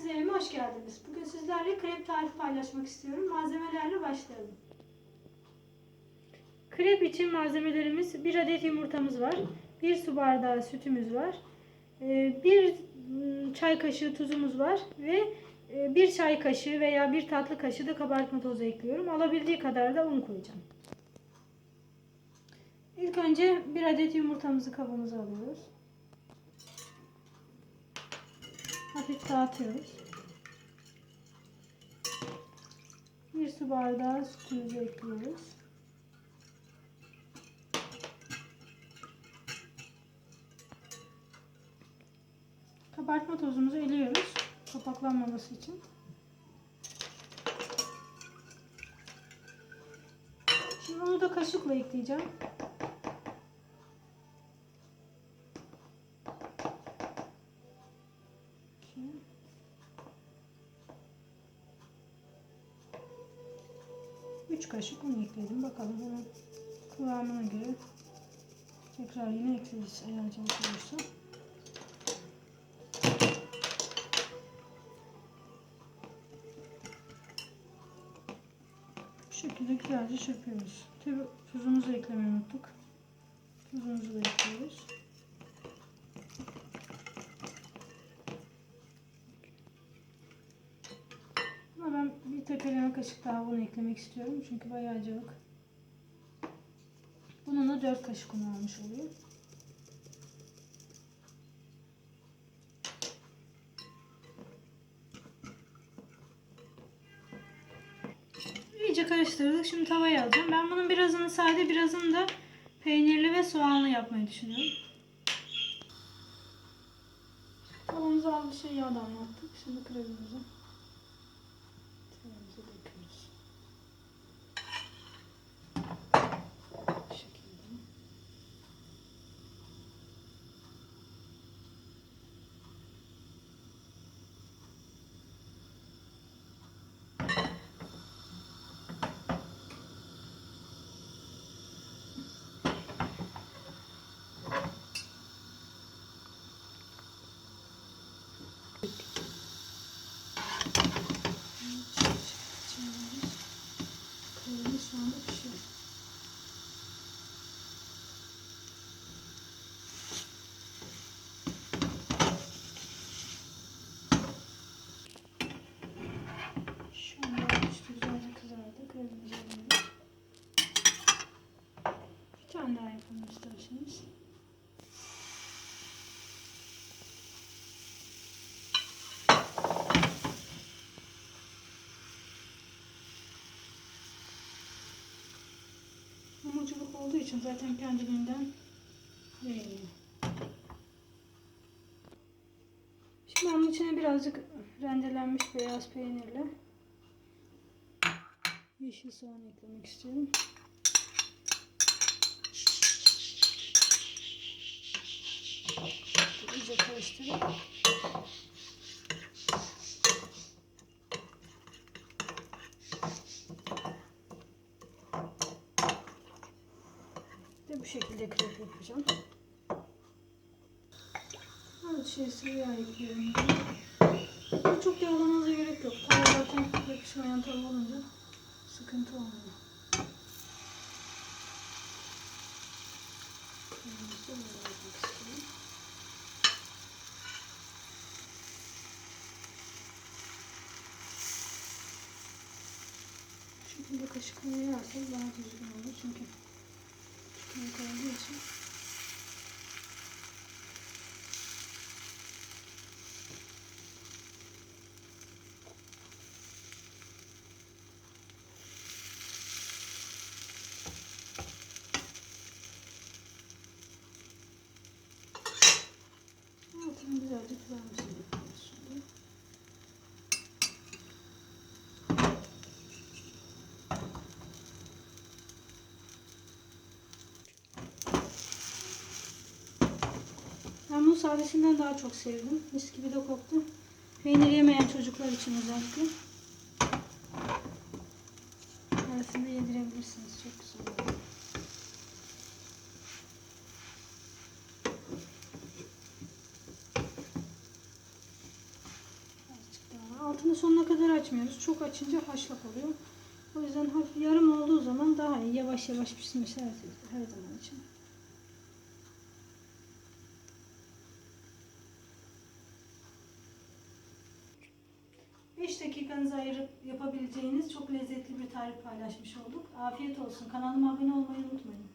Tarifsiz evime hoş geldiniz. Bugün sizlerle krep tarifi paylaşmak istiyorum. Malzemelerle başlayalım. Krep için malzemelerimiz 1 adet yumurtamız var. 1 su bardağı sütümüz var. 1 çay kaşığı tuzumuz var ve 1 çay kaşığı veya 1 tatlı kaşığı da kabartma tozu ekliyorum. Alabildiği kadar da un koyacağım. İlk önce 1 adet yumurtamızı kabımıza alıyoruz. Hafif dağıtıyoruz. Bir su bardağı sütümüzü ekliyoruz. Kabartma tozumuzu eliyoruz. Kapaklanmaması için. Şimdi onu da kaşıkla ekleyeceğim. 3 kaşık mı ekledim bakalım bunun kıvamına göre tekrar yine ekleriz eğer canlı olursa. Bu şekilde güzelce çırpıyoruz. Tabi tuzumuzu eklemeyi unuttuk. Tuzumuzu da ekliyoruz. Bir tepeleme kaşık daha bunu eklemek istiyorum. Çünkü bayağı acılık. Bununla 4 kaşık un almış oluyor. İyice karıştırdık. Şimdi tavaya alacağım. Ben bunun birazını sade birazını da peynirli ve soğanlı yapmayı düşünüyorum. Tavamıza az bir şey yağ damlattık. Şimdi kremimizi Tavamıza döküyoruz. Bu şekilde. Kremimiz şu anda pişiyor. Şu anda üstü güzelce kızardı. Kremimizi alıyoruz. Bir tane yapalım isterseniz. Hamurculuk olduğu için zaten kendiliğinden yayılıyor. Şimdi onun içine birazcık rendelenmiş beyaz peynirle yeşil soğan eklemek istiyorum. İyice karıştırıp de bu şekilde krep yapacağım. Az şey sıvı yağ ekliyorum. Çok yağlamanıza gerek yok. Tava zaten yapışmayan tava olunca sıkıntı olmuyor. De böyle şekilde kaşıkla yayarsanız daha düzgün olur çünkü Büyük olduğu için. Altını güzelce kızarmasını yapıyoruz şimdi. Ben bunu sadesinden daha çok sevdim. Mis gibi de koktu. Peynir yemeyen çocuklar için özellikle. Arasında yedirebilirsiniz. Çok güzel oluyor. Altını sonuna kadar açmıyoruz. Çok açınca haşlak oluyor. O yüzden hafif yarım olduğu zaman daha iyi. Yavaş yavaş pişmesi her, her zaman için. Beş dakikanızı ayırıp yapabileceğiniz çok lezzetli bir tarif paylaşmış olduk. Afiyet olsun. Kanalıma abone olmayı unutmayın.